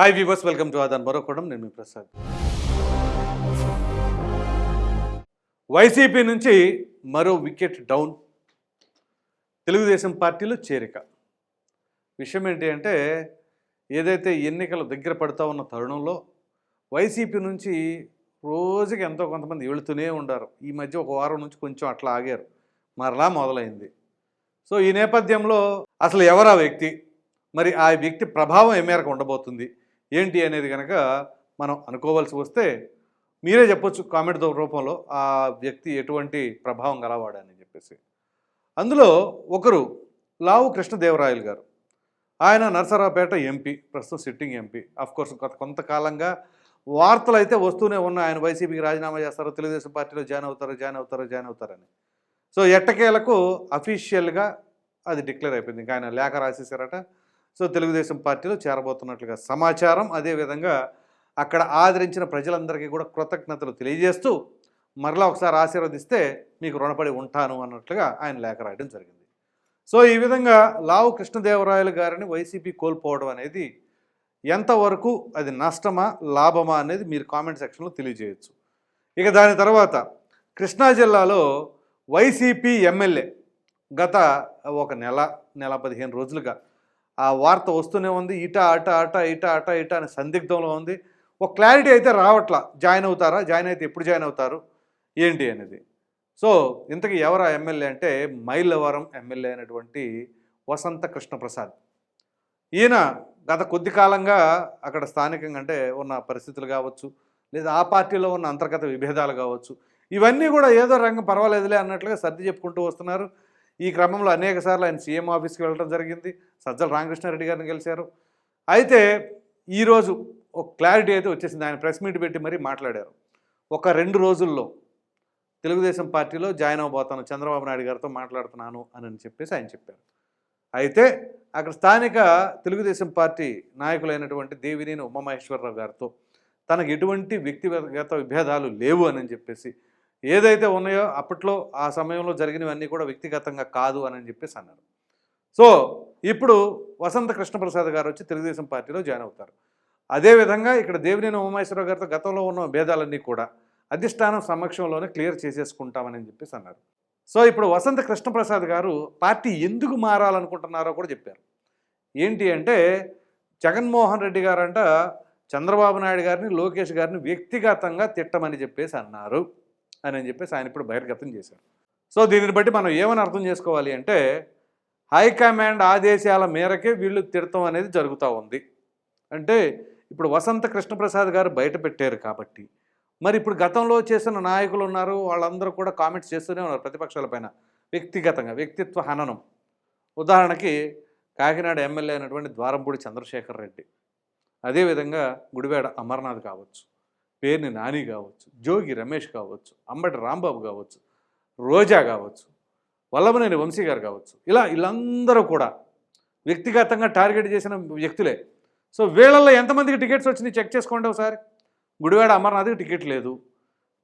Hi viewers welcome to ఆదాన్ మరొకడం నేను మీ ప్రసాద్. వైసీపీ నుంచి మరో వికెట్ డౌన్ తెలుగుదేశం పార్టీలో చేరిక. విషయం ఏంటి అంటే ఏదైతే ఎన్నికలు దగ్గర పడుతూ ఉన్న తరుణంలో వైసీపీ నుంచి రోజుకి ఎంతో కొంతమంది వెళుతూనే ఉండారు. ఈ మధ్య ఒక వారం నుంచి కొంచెం అట్లా ఆగారు. మరలా మొదలైంది. సో ఈ నేపథ్యంలో అసలు ఎవరా వ్యక్తి? మరి ఆ వ్యక్తి ప్రభావం ఏ మేరకు ఉండబోతుంది? ఏంటి అనేది కనుక మనం అనుకోవాల్సి వస్తే మీరే చెప్పొచ్చు కామెంట్ రూపంలో ఆ వ్యక్తి ఎటువంటి ప్రభావం గలవాడని చెప్పేసి. అందులో ఒకరు లావు కృష్ణదేవరాయలు గారు. ఆయన నరసరావుపేట ఎంపీ ప్రస్తుతం సిట్టింగ్ ఎంపీ కోర్స్ కొంతకాలంగా వార్తలు అయితే వస్తూనే ఉన్నాయి. ఆయన వైసీపీకి రాజీనామా చేస్తారో తెలుగుదేశం పార్టీలో జాయిన్ అవుతారు జాయిన్ అవుతారో జాయిన్ అవుతారని. సో ఎట్టకేలకు అఫీషియల్గా అది డిక్లేర్ అయిపోయింది. ఇంకా ఆయన లేఖ రాసేసారట సో తెలుగుదేశం పార్టీలో చేరబోతున్నట్లుగా సమాచారం. అదేవిధంగా అక్కడ ఆదరించిన ప్రజలందరికీ కూడా కృతజ్ఞతలు తెలియజేస్తూ మరలా ఒకసారి ఆశీర్వదిస్తే మీకు రుణపడి ఉంటాను అన్నట్లుగా ఆయన లేఖ రాయడం జరిగింది. సో ఈ విధంగా లావు కృష్ణదేవరాయలు గారిని వైసీపీ కోల్పోవడం అనేది ఎంతవరకు అది నష్టమా లాభమా అనేది మీరు కామెంట్ సెక్షన్లో తెలియజేయచ్చు. ఇక దాని తర్వాత కృష్ణా జిల్లాలో వైసీపీ ఎమ్మెల్యే గత ఒక నెల నెల పదిహేను రోజులుగా ఆ వార్త వస్తూనే ఉంది ఇట అట అట ఇట అట ఇట అని సందిగ్ధంలో ఉంది. ఒక క్లారిటీ అయితే రావట్లా జాయిన్ అవుతారా జాయిన్ అయితే ఎప్పుడు జాయిన్ అవుతారు ఏంటి అనేది. సో ఇంతకీ ఎవరు ఆ ఎమ్మెల్యే అంటే మైలవరం ఎమ్మెల్యే అయినటువంటి వసంత కృష్ణప్రసాద్. ఈయన గత కొద్ది కాలంగా అక్కడ స్థానికంగా అంటే ఉన్న పరిస్థితులు కావచ్చు లేదా ఆ పార్టీలో ఉన్న అంతర్గత విభేదాలు కావచ్చు ఇవన్నీ కూడా ఏదో రంగం పర్వాలేదులే అన్నట్లుగా సర్ది చెప్పుకుంటూ వస్తున్నారు. ఈ క్రమంలో అనేక సార్లు ఆయన సీఎం ఆఫీస్కి వెళ్ళడం జరిగింది. సజ్జల రామకృష్ణారెడ్డి గారిని కలిశారు అయితే ఈరోజు ఒక క్లారిటీ అయితే వచ్చేసింది. ఆయన ప్రెస్ మీట్ పెట్టి మరీ మాట్లాడారు. ఒక రెండు రోజుల్లో తెలుగుదేశం పార్టీలో జాయిన్ అవబోతాను చంద్రబాబు నాయుడు గారితో మాట్లాడుతున్నాను అని చెప్పేసి ఆయన చెప్పారు. అయితే అక్కడ స్థానిక తెలుగుదేశం పార్టీ నాయకులైనటువంటి దేవినేని ఉమామహేశ్వరరావు గారితో తనకు ఎటువంటి వ్యక్తిగత విభేదాలు లేవు అని చెప్పేసి ఏదైతే ఉన్నాయో అప్పట్లో ఆ సమయంలో జరిగినవన్నీ కూడా వ్యక్తిగతంగా కాదు అని చెప్పేసి అన్నారు. సో ఇప్పుడు వసంత కృష్ణప్రసాద్ గారు వచ్చి తెలుగుదేశం పార్టీలో జాయిన్ అవుతారు. అదేవిధంగా ఇక్కడ దేవినేని ఉమామేశ్వరరావు గారితో గతంలో ఉన్న భేదాలన్నీ కూడా అధిష్టానం సమక్షంలోనే క్లియర్ చేసేసుకుంటామని చెప్పేసి అన్నారు. సో ఇప్పుడు వసంత కృష్ణప్రసాద్ గారు పార్టీ ఎందుకు మారాలనుకుంటున్నారో కూడా చెప్పారు. ఏంటి అంటే జగన్మోహన్ రెడ్డి గారంట చంద్రబాబు నాయుడు గారిని లోకేష్ గారిని వ్యక్తిగతంగా తిట్టమని చెప్పేసి అన్నారు. అని చెప్పేసి ఆయన ఇప్పుడు బహిర్గతం చేశారు. సో దీనిని బట్టి మనం ఏమని అర్థం చేసుకోవాలి అంటే హైకమాండ్ ఆదేశాల మేరకే వీళ్ళు తిడతం అనేది జరుగుతూ ఉంది. అంటే ఇప్పుడు వసంత కృష్ణప్రసాద్ గారు బయట పెట్టారు కాబట్టి మరి ఇప్పుడు గతంలో చేసిన నాయకులు ఉన్నారు వాళ్ళందరూ కూడా కామెంట్స్ చేస్తూనే ఉన్నారు ప్రతిపక్షాలపైన వ్యక్తిగతంగా వ్యక్తిత్వ హననం. ఉదాహరణకి కాకినాడ ఎమ్మెల్యే అయినటువంటి ద్వారంపూడి చంద్రశేఖర్ రెడ్డి అదేవిధంగా గుడివాడ అమర్నాథ్ కావచ్చు. పేర్ని నాని కావచ్చు జోగి రమేష్ కావచ్చు అంబటి రాంబాబు కావచ్చు రోజా కావచ్చు వల్లభనేని వంశీ గారు కావచ్చు. ఇలా వీళ్ళందరూ కూడా వ్యక్తిగతంగా టార్గెట్ చేసిన వ్యక్తులే. సో వీళ్ళల్లో ఎంతమందికి టికెట్స్ వచ్చినాయి చెక్ చేసుకోండి ఒకసారి. గుడివాడ అమర్నాథ్కి టికెట్ లేదు.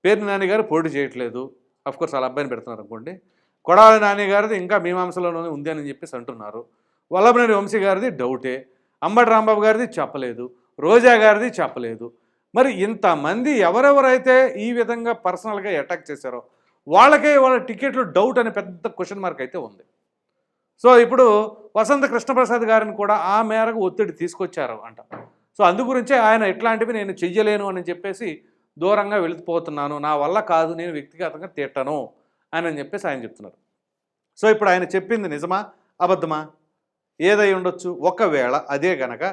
పేర్ని నాని గారు పోటీ చేయట్లేదు. కోర్స్ వాళ్ళ అబ్బాయిని పెడుతున్నారు అనుకోండి. కొడాలి నాని గారిది ఇంకా మీమాంసలోనే ఉంది అని చెప్పేసి అంటున్నారు. వల్లభనేని వంశీ గారిది డౌటే. అంబటి రాంబాబు గారిది చెప్పలేదు. రోజా గారిది చెప్పలేదు. మరి ఇంతమంది ఎవరెవరైతే ఈ విధంగా పర్సనల్గా అటాక్ చేశారో వాళ్ళకే వాళ్ళ టికెట్లు డౌట్ అనే పెద్ద క్వశ్చన్ మార్క్ అయితే ఉంది. సో ఇప్పుడు వసంత కృష్ణప్రసాద్ గారిని కూడా ఆ మేరకు ఒత్తిడి తీసుకొచ్చారు అంట. సో అందు గురించే ఆయన ఇట్లాంటివి నేను చెయ్యలేను అని చెప్పేసి దూరంగా వెళ్ళిపోతున్నాను నా వల్ల కాదు నేను వ్యక్తిగతంగా తిట్టను అని అని చెప్పేసి ఆయన చెప్తున్నారు. సో ఇప్పుడు ఆయన చెప్పింది నిజమా? అబద్ధమా? ఏదై ఉండొచ్చు? ఒకవేళ అదే గనక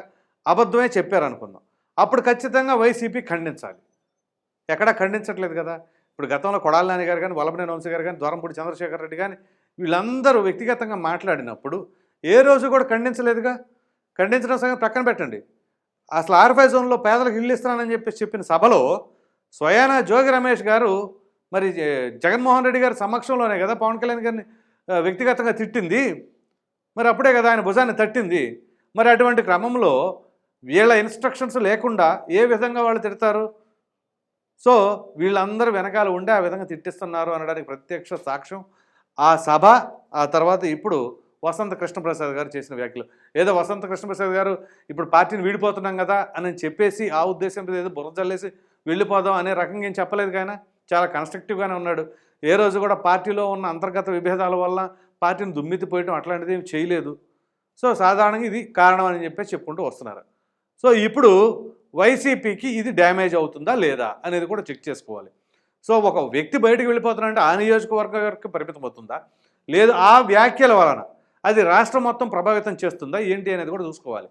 అబద్ధమే చెప్పారనుకుందాం. అప్పుడు ఖచ్చితంగా వైసీపీ ఖండించాలి. ఎక్కడా ఖండించట్లేదు కదా? ఇప్పుడు గతంలో కొడాల నాని గారు కానీ వల్లభనేని వంశీ గారు కానీ ద్వారంపూడి చంద్రశేఖర్ రెడ్డి కానీ వీళ్ళందరూ వ్యక్తిగతంగా మాట్లాడినప్పుడు ఏ రోజు కూడా ఖండించలేదుగా? ఖండించడం సంగతి పక్కన పెట్టండి. అసలు ఆర్ఫై జోన్లో పేదలకు ఇల్లు ఇస్తున్నానని చెప్పేసి చెప్పిన సభలో స్వయానా జోగి రమేష్ గారు మరి జ- జగన్మోహన్ రెడ్డి గారి సమక్షంలోనే కదా పవన్ కళ్యాణ్ గారిని వ్యక్తిగతంగా తిట్టింది. మరి అప్పుడే కదా ఆయన భుజాన్ని తట్టింది. మరి అటువంటి క్రమంలో వీళ్ళ ఇన్స్ట్రక్షన్స్ లేకుండా ఏ విధంగా వాళ్ళు తిడతారు? సో వీళ్ళందరూ వెనకాల ఉండి ఆ విధంగా తిట్టిస్తున్నారు అనడానికి ప్రత్యక్ష సాక్ష్యం. ఆ సభ ఆ తర్వాత ఇప్పుడు వసంత కృష్ణప్రసాద్ గారు చేసిన వ్యాఖ్యలు. ఏదో వసంత కృష్ణప్రసాద్ గారు ఇప్పుడు పార్టీని వీడిపోతున్నాం కదా అని చెప్పేసి ఆ ఉద్దేశంతో ఏదో బుర్ర చల్లేసి వెళ్ళిపోదాం అనే రకంగా ఏం చెప్పలేదు కానీ చాలా కన్స్ట్రక్టివ్గానే ఉన్నాడు. ఏ రోజు కూడా పార్టీలో ఉన్న అంతర్గత విభేదాల వల్ల పార్టీని దుమ్మెత్తిపోయటం అట్లాంటిది ఏం చేయలేదు. సో సాధారణంగా ఇది కారణం అని చెప్పేసి చెప్పుకుంటూ వస్తున్నారు. సో ఇప్పుడు వైసీపీకి ఇది డ్యామేజ్ అవుతుందా లేదా అనేది కూడా చెక్ చేసుకోవాలి. సో ఒక వ్యక్తి బయటకు వెళ్ళిపోతున్నాడంటే ఆ నియోజకవర్గానికి పరిమితం అవుతుందా? లేదు ఆ వ్యాఖ్యల వలన అది రాష్ట్రం మొత్తం ప్రభావితం చేస్తుందా? ఏంటి అనేది కూడా చూసుకోవాలి.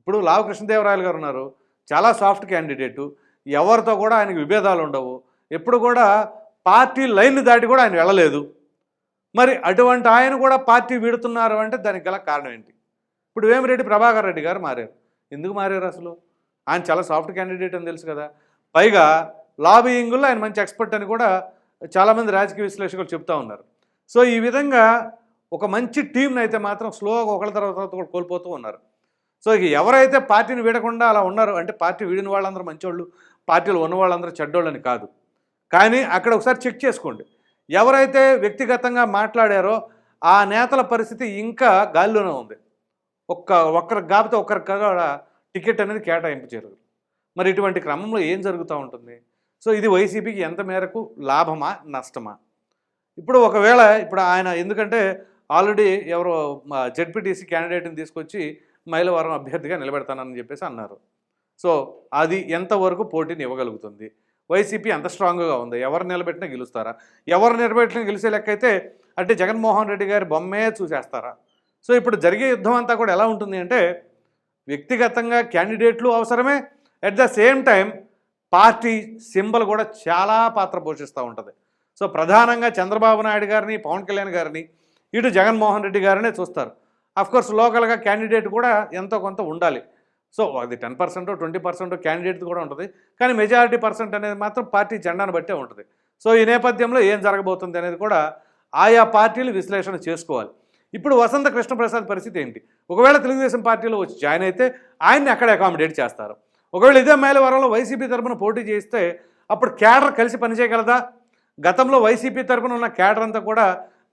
ఇప్పుడు లావు కృష్ణదేవరాయలు గారు ఉన్నారు. చాలా సాఫ్ట్ క్యాండిడేటు. ఎవరితో కూడా ఆయనకు విభేదాలు ఉండవు. ఎప్పుడు కూడా పార్టీ లైన్ దాటి కూడా ఆయన వెళ్ళలేదు. మరి అటువంటి ఆయన కూడా పార్టీ వీడుతున్నారు అంటే దానికి గల కారణం ఏంటి? ఇప్పుడు వేమిరెడ్డి ప్రభాకర్ రెడ్డి గారు మారారు. ఎందుకు మారారు అసలు? ఆయన చాలా సాఫ్ట్ క్యాండిడేట్ అని తెలుసు కదా. పైగా లాబియింగ్లో ఆయన మంచి ఎక్స్పర్ట్ అని కూడా చాలామంది రాజకీయ విశ్లేషకులు చెప్తా ఉన్నారు. సో ఈ విధంగా ఒక మంచి టీంని అయితే మాత్రం స్లోగా ఒకళ్ళ తర్వాత ఒకళ్ళు కోల్పోతూ ఉన్నారు. సో ఇక ఎవరైతే పార్టీని వీడకుండా అలా ఉన్నారు అంటే పార్టీ వీడిన వాళ్ళందరూ మంచోళ్ళు పార్టీలో ఉన్న వాళ్ళందరూ చెడ్డోళ్ళని కాదు. కానీ అక్కడ ఒకసారి చెక్ చేసుకోండి. ఎవరైతే వ్యక్తిగతంగా మాట్లాడారో ఆ నేతల పరిస్థితి ఇంకా గాలిలోనే ఉంది. ఒక్క ఒక్కరికి కాకపోతే ఒక్కరికి కూడా టికెట్ అనేది కేటాయింపు జరుగుతుంది మరి ఇటువంటి క్రమంలో ఏం జరుగుతూ ఉంటుంది? సో ఇది వైసీపీకి ఎంత మేరకు లాభమా నష్టమా? ఇప్పుడు ఒకవేళ ఇప్పుడు ఆయన ఎందుకంటే ఆల్రెడీ ఎవరో జెడ్పీటీసీ క్యాండిడేట్ని తీసుకొచ్చి మైలవరం అభ్యర్థిగా నిలబెడతానని చెప్పేసి అన్నారు. సో అది ఎంతవరకు పోటీని ఇవ్వగలుగుతుంది? వైసీపీ ఎంత స్ట్రాంగ్గా ఉంది? ఎవరు నిలబెట్టినా గెలుస్తారా? ఎవరు నిలబెట్టినా గెలిచే లెక్క అయితే అంటే జగన్మోహన్ రెడ్డి గారి బొమ్మే చూసేస్తారా? సో ఇప్పుడు జరిగే యుద్ధం అంతా కూడా ఎలా ఉంటుంది అంటే వ్యక్తిగతంగా క్యాండిడేట్లు అవసరమే. At the same time party symbol కూడా చాలా పాత్ర పోషిస్తూ ఉంటుంది. సో ప్రధానంగా చంద్రబాబు నాయుడు గారిని పవన్ కళ్యాణ్ గారిని ఇటు జగన్మోహన్ రెడ్డి గారినే చూస్తారు. అఫ్కోర్స్ లోకల్గా క్యాండిడేట్ కూడా ఎంతో కొంత ఉండాలి. సో అది ten percent twenty percent candidate కూడా ఉంటుంది. కానీ మెజారిటీ పర్సెంట్ అనేది మాత్రం పార్టీ జెండాను బట్టే ఉంటుంది. సో ఈ నేపథ్యంలో ఏం జరగబోతుంది అనేది కూడా ఆయా పార్టీలు విశ్లేషణ చేసుకోవాలి. ఇప్పుడు వసంత కృష్ణప్రసాద్ పరిస్థితి ఏంటి? ఒకవేళ తెలుగుదేశం పార్టీలో వచ్చి జాయిన్ అయితే ఆయన్ని అక్కడ అకామిడేట్ చేస్తారు. ఒకవేళ ఇదే మేలవరంలో వైసీపీ తరపున పోటీ చేస్తే అప్పుడు క్యాడర్ కలిసి పనిచేయగలదా? గతంలో వైసీపీ తరఫున ఉన్న క్యాడర్ అంతా కూడా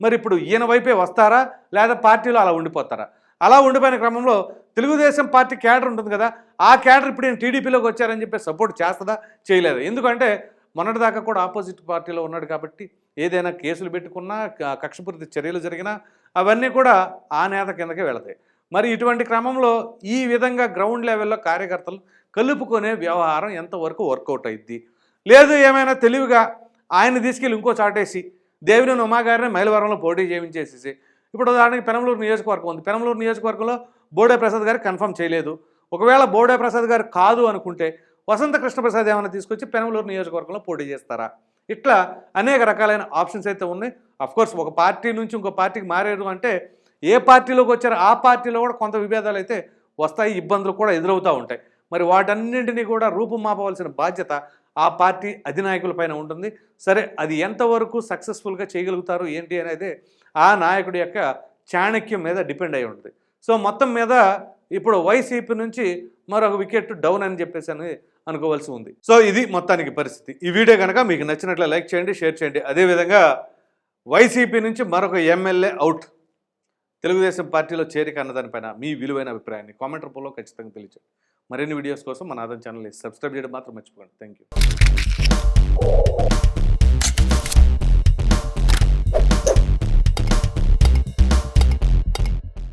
మరి ఇప్పుడు ఈయన వైపే వస్తారా? లేదా పార్టీలో అలా ఉండిపోతారా? అలా ఉండిపోయిన క్రమంలో తెలుగుదేశం పార్టీ క్యాడర్ ఉంటుంది కదా ఆ క్యాడర్ ఇప్పుడు నేను టీడీపీలోకి వచ్చారని చెప్పి సపోర్ట్ చేస్తుందా? చేయలేదు? ఎందుకంటే మొన్నటిదాకా కూడా ఆపోజిట్ పార్టీలో ఉన్నాడు కాబట్టి ఏదైనా కేసులు పెట్టుకున్నా కక్షపూరిత చర్యలు జరిగినా అవన్నీ కూడా ఆ నేత కిందకి వెళతాయి. మరి ఇటువంటి క్రమంలో ఈ విధంగా గ్రౌండ్ లెవెల్లో కార్యకర్తలు కలుపుకునే వ్యవహారం ఎంతవరకు వర్కౌట్ అయింది లేదు ఏమైనా తెలివిగా ఆయన తీసుకెళ్ళి ఇంకో చాటేసి దేవినేని ఉమాగారిని మైలవరంలో పోటీ చేయించేసేసి ఇప్పుడు దానికి పెనమలూరు నియోజకవర్గం ఉంది. పెనమలూరు నియోజకవర్గంలో బోడే ప్రసాద్ గారు కన్ఫర్మ్ చేయలేదు. ఒకవేళ బోడే ప్రసాద్ గారు కాదు అనుకుంటే వసంత కృష్ణప్రసాద్ ఏమైనా తీసుకొచ్చి పెనమలూరు నియోజకవర్గంలో పోటీ చేస్తారా? ఇట్లా అనేక రకాలైన ఆప్షన్స్ అయితే ఉన్నాయి. కోర్స్ ఒక పార్టీ నుంచి ఇంకో పార్టీకి మారారు అంటే ఏ పార్టీలోకి వచ్చారో ఆ పార్టీలో కూడా కొంత విభేదాలు అయితే వస్తాయి ఇబ్బందులు కూడా ఎదురవుతూ ఉంటాయి. మరి వాటన్నింటినీ కూడా రూపుమాపవలసిన బాధ్యత ఆ పార్టీ అధినాయకులపైన ఉంటుంది. సరే అది ఎంతవరకు సక్సెస్ఫుల్గా చేయగలుగుతారు ఏంటి అనేది ఆ నాయకుడి యొక్క చాణక్యం మీద డిపెండ్ అయి ఉంటుంది. సో మొత్తం మీద ఇప్పుడు వైసీపీ నుంచి మరొక వికెట్ డౌన్ అని చెప్పేసి అని అనుకోవాల్సి ఉంది. సో ఇది మొత్తానికి పరిస్థితి. ఈ వీడియో కనుక మీకు నచ్చినట్లు లైక్ చేయండి షేర్ చేయండి. అదేవిధంగా వైసీపీ నుంచి మరొక ఎమ్మెల్యే అవుట్. తెలుగుదేశం పార్టీలో చేరిక అన్నదానిపైన మీ విలువైన అభిప్రాయాన్ని కామెంట్ రూపంలో ఖచ్చితంగా తెలియచేయండి. మరిన్ని వీడియోస్ కోసం మన ఆదం ఛానల్ని సబ్స్క్రైబ్ చేయడం మాత్రం మర్చిపోకండి. Thank you